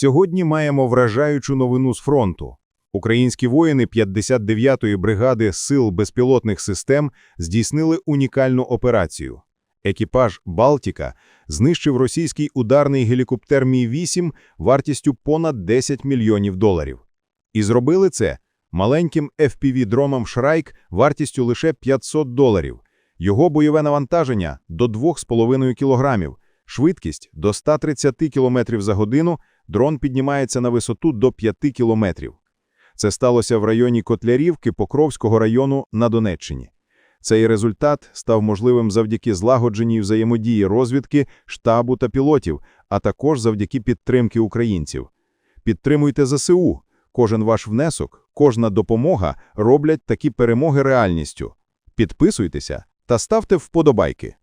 Сьогодні маємо вражаючу новину з фронту. Українські воїни 59-ї бригади Сил безпілотних систем здійснили унікальну операцію. Екіпаж «Балтіка» знищив російський ударний гелікоптер Мі-8 вартістю понад 10 мільйонів доларів. І зробили це маленьким FPV-дроном «Шрайк» вартістю лише 500 доларів. Його бойове навантаження – до 2,5 кілограмів, швидкість – до 130 км за годину, дрон піднімається на висоту до 5 кілометрів. Це сталося в районі Котлярівки Покровського району на Донеччині. Цей результат став можливим завдяки злагодженій взаємодії розвідки, штабу та пілотів, а також завдяки підтримки українців. Підтримуйте ЗСУ. Кожен ваш внесок, кожна допомога роблять такі перемоги реальністю. Підписуйтеся та ставте вподобайки.